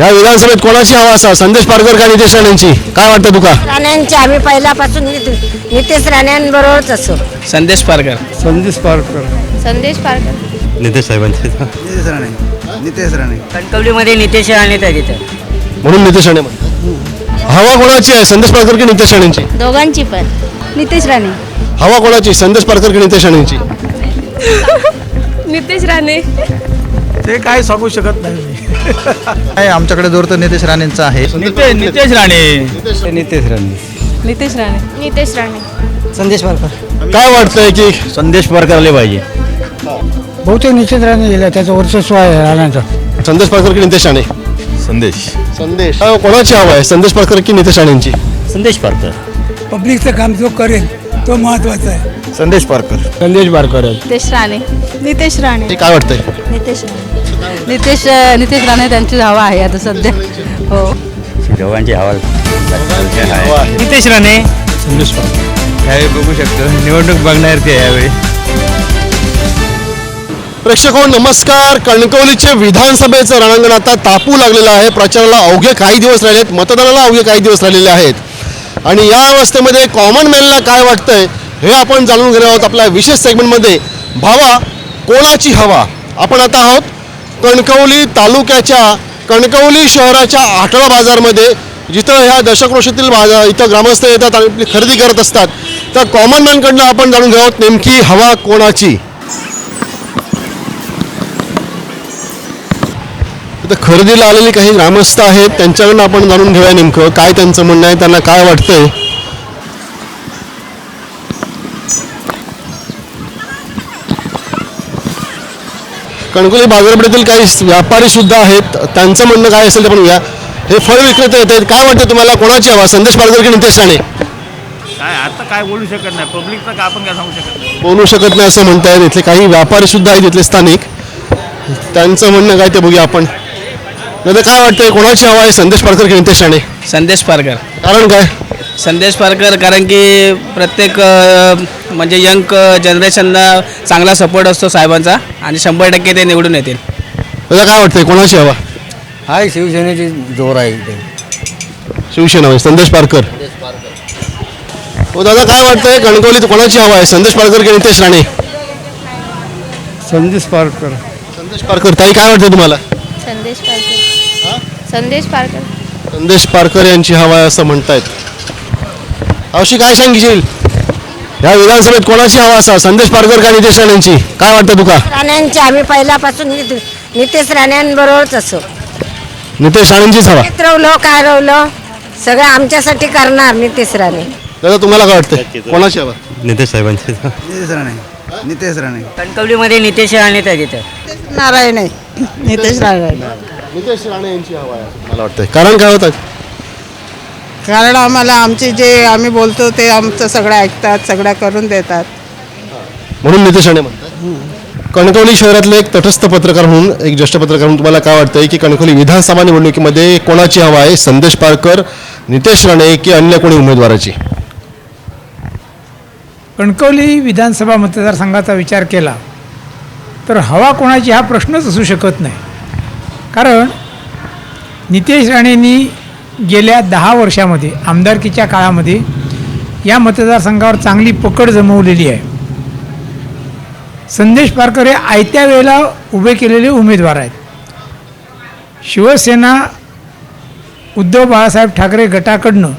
या विधानसभेत कोणाची हवा असा संदेश पारकर का नितेश राणेंची? काय वाटतं तुका? राण्यांची आम्ही पहिल्यापासून नित- नितेश राण्यांबरोबरच असो संदेश पारकर. संदेश पारकर. संदेश पारकर. नितेश साहेबांचे. नितेश राणे. नितेश राणे. कणकवलीमध्ये नितेश राणे त्या तिथे म्हणून नितेश राणे म्हणतात. हवा कोणाची आहे? संदेश पारकर की नितेश राणेंची? दोघांची पण. नितेश राणे. हवा कोणाची? संदेश पारकर की नितेश राणेंची? नितेश राणे. ते काय सांगू शकत नाही. आमच्याकडे जोर तर नितेश राणेंचा आहे. नितेश राणे. नितेश राणे. नितेश राणे. नितेश राणे. संदेश पारकर काय वाटतंय की संदेश पारकरले पाहिजे? बहुतेक निश्चित राणे गेला त्याचं वर्चस्व आहे राण्याचं. संदेश पारकर की नितेश राणे? संदेश. संदेश. हा, कोणाची हवा आहे? संदेश पारकर की नितेश राणेंची? संदेश पारकर पब्लिकचं काम जो करेल तो महत्त्वाचा आहे. संदेश पारकर संदेश पारकर नितेश राणे. नितेश राणे. काय वाटतंय? नितेश राणे. नितेश नितेश राणे त्यांची हवा आहे आता सध्या. हो. दोघांची हवा नितेश राणे. संदेश बघू शकतो. निवडणूक बघणार ते यावेळी. प्रेक्षक हो, नमस्कार. कणकवलीचे विधानसभेचं रणांगण आता तापू लागलेलं आहे. प्रचाराला अवघे काही दिवस राहिलेत. मतदानाला अवघे काही दिवस राहिलेले आहेत. आणि या अवस्थेमध्ये कॉमन मॅनला काय वाटतंय हे आपण जाणून घेणार आहोत आपल्या विशेष सेगमेंटमध्ये भावा कोणाची हवा? आपण आता आहोत कणकवली तालुक्याच्या कणकवली शहराच्या आठवडा बाजारमध्ये जिथं ह्या दशक्रोशीतील बाजार इथं ग्रामस्थ येतात आणि आपली खरेदी करत असतात. तर कॉमन मॅनकडनं आपण जाणून घेऊ आहोत नेमकी हवा कोणाची? तर खरेदीला आलेली काही ग्रामस्थ आहेत त्यांच्याकडनं आपण जाणून घेऊया नेमकं. काय त्यांचं म्हणणं आहे त्यांना काय वाटतंय? कणकोली बाजारपेठेतील काही व्यापारी सुद्धा आहेत. त्यांचं म्हणणं काय असेल ते पण घ्या हे फळ विक्रेते येत आहेत. काय वाटतं तुम्हाला? कोणाची हवा? संदेश पारकर की नितेश राणे. काय आता काय बोलू शकत नाही. पब्लिकचं का आपण काय सांगू शकत नाही. बोलू शकत नाही असं म्हणतायत. इथले काही व्यापारी सुद्धा आहेत इथले स्थानिक. त्यांचं म्हणणं काय ते बघूया आपण. नाही तर काय वाटतंय? कोणाची हवा आहे? संदेश पारकर की नितेश राणे. संदेश पारकर कारण काय? संदेश पारकर कारण की प्रत्येक म्हणजे यंग जनरेशनला चांगला सपोर्ट असतो साहेबांचा आणि शंभर टक्के ते निवडून येतील. तुला काय वाटतंय? कोणाची हवा? हाय शिवसेनेची जोर आहे इथे. शिवसेना होय, संदेश पारकर. हो दादा काय वाटतंय? कणकवलीत कोणाची हवा आहे? संदेश पारकर की नितेश राणे? संदेश पारकर. संदेश पारकर ताई काय वाटतं तुम्हाला? संदेश पारकर. संदेश पारकर. संदेश पारकर यांची हवा आहे असं म्हणतायत. अवशी काय सांगशील या विधानसभेत कोणाची हवा असा? संदेश पारकर का नितेश राणेंची? काय वाटतं तुका? राण्यांची आम्ही पहिल्यापासून नित- नितेश राण्यांबरोबरच असो. नितेश राणेंचीच हवा? रवलो काय रवलो सगळं आमच्यासाठी करणार नितेश राणे. दादा तुम्हाला काय वाटतंय? कोणाची हवा? नितेश साहेबांचे. नितेश राणे. नितेश राणे. कणकवलीमध्ये नितेश राणे त्या तिथे. नारायण आहे. नितेश राणे नितेश राणे यांची हवा आहे मला वाटतंय. कारण काय होतं? कारण आम्हाला आमचे जे आम्ही बोलतो ते आमचं सगळं ऐकतात सगळं करून देतात. म्हणून नितेश राणे म्हणतात. कणकवली शहरातले एक तटस्थ पत्रकार म्हणून एक ज्येष्ठ पत्रकार म्हणून तुम्हाला काय वाटतंय की कणकवली विधानसभा निवडणुकीमध्ये कोणाची हवा आहे? संदेश पारकर नितेश राणे की अन्य कोणी उमेदवाराची? कणकवली विधानसभा मतदारसंघाचा विचार केला तर हवा कोणाची हा प्रश्नच असू शकत नाही. कारण नितेश राणेंनी गेल्या दहा वर्षामध्ये आमदारकीच्या काळामध्ये या मतदारसंघावर चांगली पकड जमवलेली आहे. संदेश पारकर हे आयत्या वेळेला उभे केलेले उमेदवार आहेत. शिवसेना उद्धव बाळासाहेब ठाकरे गटाकडनं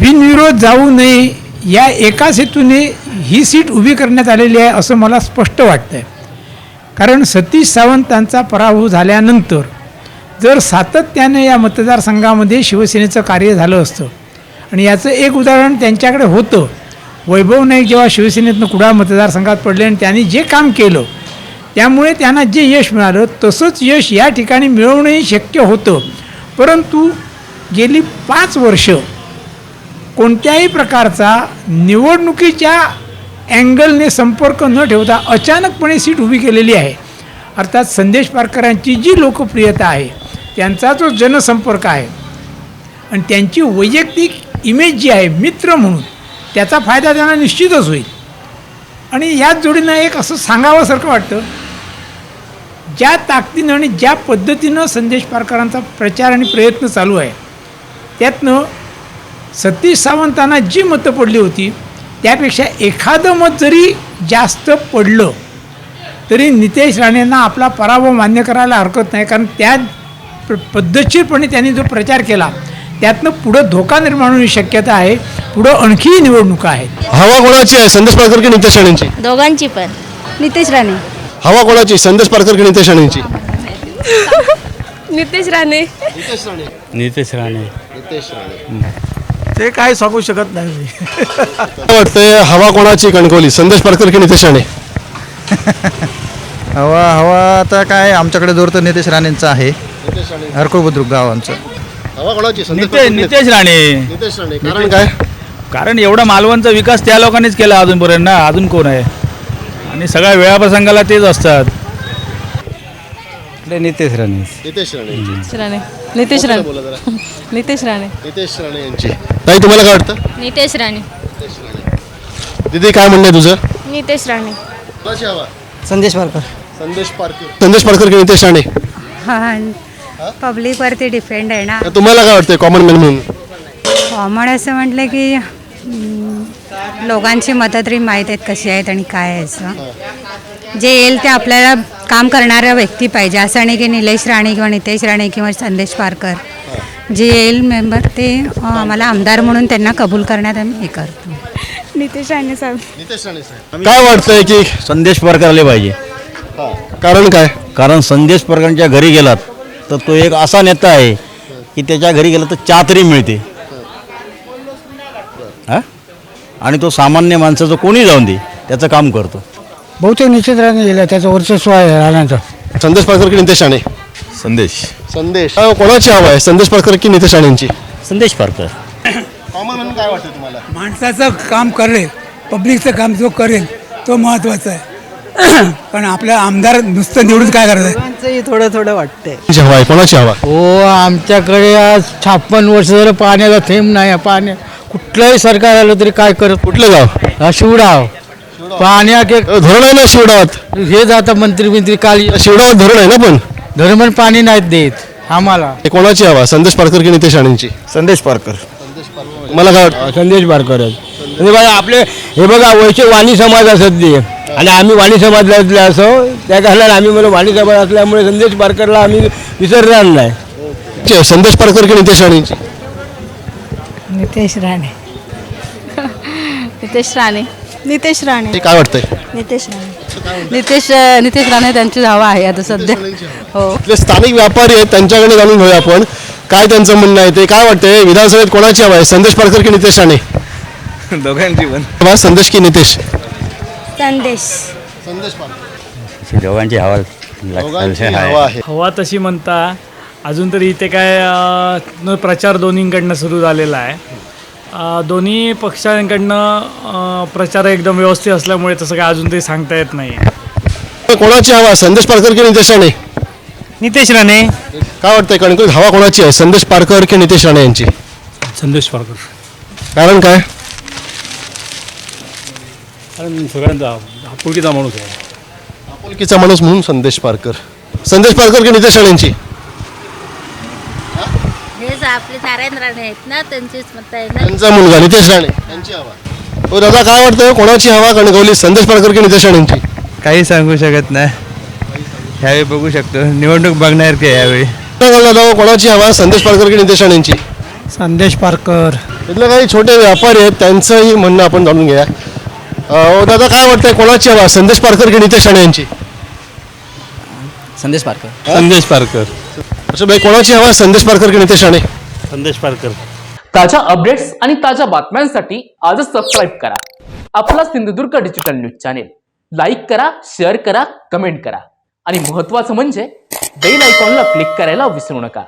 बिनविरोध जाऊ नये या एकाच हेतूने ही सीट उभी करण्यात आलेली आहे असं मला स्पष्ट वाटतं आहे कारण सतीश सावंतांचा पराभव झाल्यानंतर जर सातत्याने या मतदारसंघामध्ये शिवसेनेचं कार्य झालं असतं आणि याचं एक उदाहरण त्यांच्याकडे होतं वैभव नाईक जेव्हा शिवसेनेतनं कुडाळ मतदारसंघात पडले आणि त्यांनी जे काम केलं त्यामुळे त्यांना जे यश मिळालं तसंच यश या ठिकाणी मिळवणंही शक्य होतं. परंतु गेली पाच वर्ष कोणत्याही प्रकारचा निवडणुकीच्या अँगलने संपर्क न ठेवता अचानकपणे सीट उभी केलेली आहे. अर्थात संदेश पारकरांची जी लोकप्रियता आहे त्यांचा जो जनसंपर्क आहे आणि त्यांची वैयक्तिक इमेज जी आहे मित्र म्हणून त्याचा फायदा त्यांना निश्चितच होईल. आणि याच जोडीनं एक असं सांगावंसारखं वाटतं ज्या ताकदीनं आणि ज्या पद्धतीनं संदेश पारकरांचा प्रचार आणि प्रयत्न चालू आहे त्यातनं सतीश सावंतांना जी मतं पडली होती त्यापेक्षा एखादं मत जरी जास्त पडलं तरी नितेश राणेंना आपला पराभव मान्य करायला हरकत नाही कारण त्या प- पद्धतशीरपणे त्यांनी जो प्रचार केला त्यातनं पुढं धोका निर्माण होण्याची शक्यता आहे पुढं आणखीही निवडणुका आहेत. हवा कोणाची आहे? संदेश पारकर की नितेश राणेंची? दोघांची पण. नितेश राणे. हवा कोणाची? संदेश पारकर की नितेश राणेंची? नितेश राणे. नितेश राणे. ते काय सांगू शकत नाही मी. काय वाटतंय? हवा कोणाची कणकवली? संदेश पारकर की नितेश राणे? हवा हवा आता काय? आमच्याकडे जोर तर नितेश राणेंचा आहे. हरकुळ बुद्रुक हवा कोणाची पारकर की नितेश राणे. नितेश राणे कारण काय? कारण एवढा मालवणचा विकास त्या लोकांनीच केला अजूनपर्यंत. ना अजून कोण आहे? आणि सगळ्या वेळाप्रसंगाला तेच असतात. नितेश राणे? नितेश राणे. राणे. नितेश बोला जरा. नितेश राणे. नितेश राणे यांची. ताई तुम्हाला काय वाटतं? नितेश राणे. दीदी काय म्हणणं आहे तुझं? नितेश राणे. कोणाची हवा? संदेश पारकर. संदेश पारकर. संदेश पारकर की नितेश राणे? हा. पब्लिकवरती डिपेंड आहे ना. तुम्हाला काय वाटतंय कॉमन मॅन म्हणून? कॉमन असं म्हटलं की लोकांची मतं तरी माहीत आहेत कशी आहेत आणि काय आहे असं. जे येईल ते आपल्याला काम करणाऱ्या व्यक्ती पाहिजे. असं नाही की निलेश राणे किंवा नितेश राणे किंवा संदेश पारकर जे येईल मेंबर ते अं, आम्हाला आमदार म्हणून त्यांना कबूल करण्यात आम्ही हे करतो. नितेश राणे साहेब. नितेश राणे साहेब. काय वाटतंय की संदेश परकारले पाहिजे? कारण काय? कारण संदेश परकारांच्या घरी गेलात. तर तो एक असा नेता आहे की त्याच्या घरी गेला तर चहा तरी मिळते. हा? आणि तो सामान्य माणसाचं कोणी जाऊन दे त्याचं काम करतो. बहुतेक निश्चित राणे गेला त्याचं वर्चस्व आहे राणाचं संदेश पारकर की नितेश राणे? संदेश. संदेश. अहो, कोणाची हवा आहे? संदेश पारकर की नितेश राणेंची? संदेश परकर कॉमन म्हणून काय वाटतं तुम्हाला? माणसाचं काम करेल पब्लिकचं काम जो करेल तो महत्त्वाचा आहे. पण आपल्या आमदार नुसतं निवडून काय करायचं थोडं थोडं वाटतंय. कोणाची हवा आहे कोणाची हवा हो आमच्याकडे आज छप्पन वर्ष झालं पाण्याचा थेंब नाही पाण्या कुठलंही सरकार आलं तरी काय करत कुठलं गाव? हा शिवडाव पाण्या के धरण आहे ना शिवडावात? हे जाता मंत्री मंत्री काल शिवडावात धरण आहे ना पण? धर्मन पाणी नाहीत देत आम्हाला. हे कोणाची हवा? संदेश पारकर की नितेश राणेंची? संदेश परकर. मला काय वाटतं? संदेश बारकर म्हणजे बघा आपले हे बघा वैश्य वाणी समाज असत ते. आणि आम्ही वाणी समाजातले असो त्या कारणाने आम्ही मला वाणी समाज असल्यामुळे संदेश बारकरला आम्ही विसरणार नाही. चे, संदेश पारकर की नितेश राणेंची? नितेश राणे. नितेश राणे. नितेश राणे. ते काय वाटतंय? नितेश राणे. नितेश नितेश राणे त्यांची हवा आहे आता सध्या. हो. इथले स्थानिक व्यापारी आहेत त्यांच्याकडे जाणून घेऊया आपण. काय त्यांचं म्हणणं आहे ते? काय वाटतंय? विधानसभेत कोणाची हवा आहे? संदेश पारकर की नितेश राणे? दोघांची पण. संदेश की नितेश? संदेश. संदेश पारकर दोघांची हवा दोघांची हवा आहे. हवा तशी म्हणता अजून तरी इथे काय अ, न प्रचार दोन्हीकडनं सुरू झालेला आहे. अ, दोन्ही पक्षांकडनं अ, प्रचार एकदम व्यवस्थित असल्यामुळे तसं काय अजून तरी सांगता येत नाही कोणाची हवा? संदेश पारकर की नितेश राणे? नितेश राणे. काय वाटतंय कणकवलीत हवा कोणाची आहे? संदेश पारकर की नितेश राणे यांची? संदेश पारकर कारण काय? सगळ्यांचा आपुलकीचा माणूस आहे. आपुलकीचा माणूस म्हणून संदेश पारकर. संदेश पारकर की नितेश राणे यांची हेच आपले नारायण राणे आहेत ना त्यांचीच मत आहे ना. त्यांचा मुलगा नितेश राणे. यांची हवा. हो दादा काय वाटतं कोणाची हवा कणकवली? संदेश पारकर की नितेश राणे यांची काही सांगू शकत नाही. ह्यावेळी बघू शकतो. निवडणूक बघणार की यावेळी सांगाल दादा? हो, कोणाची हवा? संदेश पारकर की नितेश राणे यांची संदेश पारकर. इथले काही छोटे व्यापारी आहेत त्यांचंही म्हणणं आपण जाणून अहो दादा काय वाटतंय कोणाची हवा? संदेश पारकर की नितेश राणे यांची? संदेश पारकर. संदेश परकर. अच्छा भाई कोणाची हवा? संदेश पारकर की नितेश राणे? संदेश परकर. ताज्या अपडेट्स आणि ताज्या बातम्यांसाठी आजच सबस्क्राईब करा. आपला Sindhudurg digital news channel like करा शेअर करा कमेंट करा. आणि महत्त्वाचं म्हणजे बेल आयकॉनला क्लिक करायला विसरू नका.